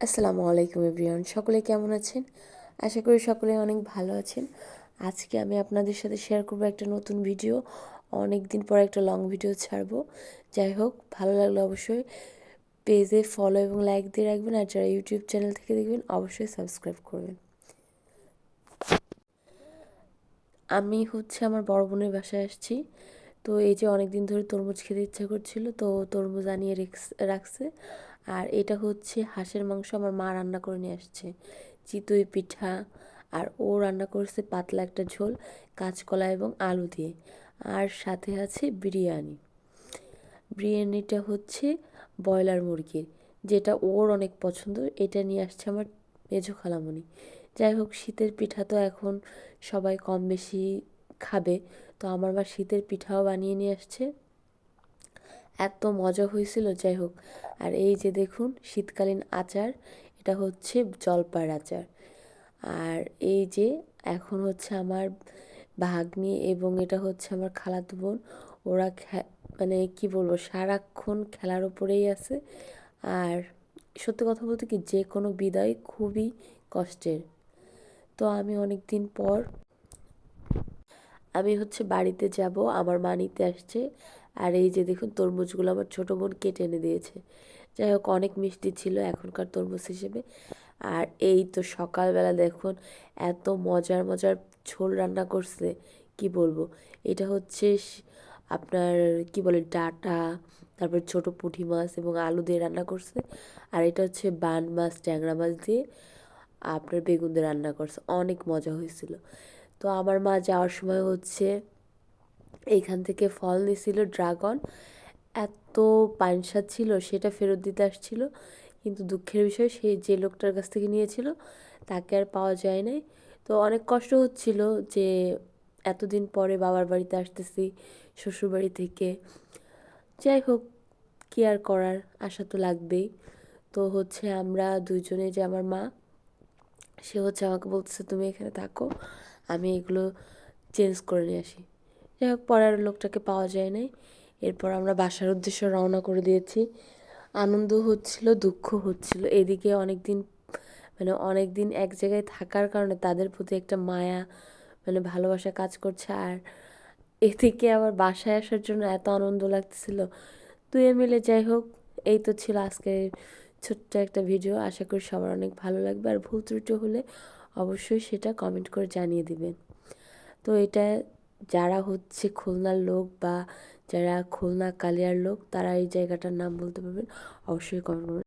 আসসালামু আলাইকুম এভরিওয়ান, সকলে কেমন আছেন? আশা করি সকলে অনেক ভালো আছেন। আজকে আমি আপনাদের সাথে শেয়ার করব একটা নতুন ভিডিও অনেক দিন পর একটা লং ভিডিও ছাড়বো। যাই হোক, ভালো লাগলে অবশ্যই পেজে ফলো এবং লাইক দিয়ে রাখবেন, আর যারা ইউটিউব চ্যানেল থেকে দেখবেন, অবশ্যই সাবস্ক্রাইব করবেন। আমি হচ্ছে আমার বড় বোনের বাসায় আসছি। তো এই যে অনেক দিন ধরে তরমুজ খেতে ইচ্ছা করছিল, তো তরমুজ আনিয়ে রাখছে আর এটা হচ্ছে হাঁসের মাংস আমার মা রান্না করে নিয়ে আসছে। চিতই পিঠা, আর ও রান্না করছে পাতলা একটা ঝোল, কাঁচকলা এবং আলু দিয়ে। আর সাথে আছে বিরিয়ানি। বিরিয়ানিটা হচ্ছে ব্রয়লার মুরগির, যেটা ওর অনেক পছন্দ, এটা নিয়ে আসছে আমার মেজো খালামণি। যাই হোক, শীতের পিঠা তো এখন সবাই কম বেশি খাবে। তো আমার মা শীতের পিঠাও বানিয়ে নিয়ে আসছে। এত মজা হয়েছিল, যাই হোক। আর এই যে দেখুন, শীতকালীন আচার, এটা হচ্ছে জলপার আচার। আর এই যে এখন হচ্ছে আমার ভাগ্নি এবং এটা হচ্ছে আমার খালাতো বোন, ওরা মানে কি বলব, সারাক্ষণ খেলার উপরেই আছে। আর সত্যি কথা বলতে কি, যে কোনো বিদায় খুবই কষ্টের। তো আমি অনেক দিন পর আমি হচ্ছে বাড়িতে যাব, আমার মা নিতে আসছে। আর এই যে দেখুন, তরমুজগুলো আমার ছোটো বোন কেটে এনে দিয়েছে। যাই হোক, অনেক মিষ্টি ছিল এখনকার তরমুজ হিসেবে। আর এই তো সকালবেলা দেখুন, এত মজার মজার ঝোল রান্না করছে, কি বলব? এটা হচ্ছে আপনার কি বলে, ডাটা, তারপর ছোট পুঁটি মাছ এবং আলু দিয়ে রান্না করছে। আর এটা হচ্ছে বান মাছ, ট্যাংরা মাছ দিয়ে আপনার বেগুন দিয়ে রান্না করছে। অনেক মজা হয়েছিল। তো আমার মা যাওয়ার সময় হচ্ছে এইখান থেকে ফল নিয়েছিল ড্রাগন। এত পানসাদ ছিল, সেটা ফেরত দিতে আসছিল। কিন্তু দুঃখের বিষয়, সে যে লোকটার কাছ থেকে নিয়েছিল, তাকে আর পাওয়া যায় নাই। তো অনেক কষ্ট হচ্ছিল যে এতদিন পরে বাবার বাড়িতে আসতেছি, শ্বশুরবাড়ি থেকে। যাই হোক, কি আর করার, আশা তো লাগবেই। তো হচ্ছে আমরা দুইজনে যে আমার মা সে হচ্ছে আমাকে বলতেছে, তুমি এখানে থাকো, আমি এগুলো চেঞ্জ করে নিয়ে আসি। যাই হোক পরের লোকটাকে পাওয়া যায় নাই। এরপর আমরা বাসার উদ্দেশ্যে রওনা করে দিয়েছি। আনন্দ হচ্ছিল, দুঃখ হচ্ছিল। এদিকে অনেক দিন মানে অনেক দিন এক জায়গায় থাকার কারণে তাদের প্রতি একটা মায়া মানে ভালোবাসা কাজ করছে। আর এদিকে আবার বাসায় আসার জন্য এত আনন্দ লাগতেছিল। দুয়ে মিলে যাই হোক, এই তো ছিল আজকের ছোট্ট একটা ভিডিও, আশা করি সবার অনেক ভালো লাগবে। আর ভুল ত্রুটি হলে অবশ্যই সেটা কমেন্ট করে জানিয়ে দিবেন তো এটা যারা হচ্ছে খুলনার লোক বা যারা খুলনা কালিয়ার লোক, তারা এই জায়গাটার নাম বলতে পারবেন, অবশ্যই কমেন্ট করবেন।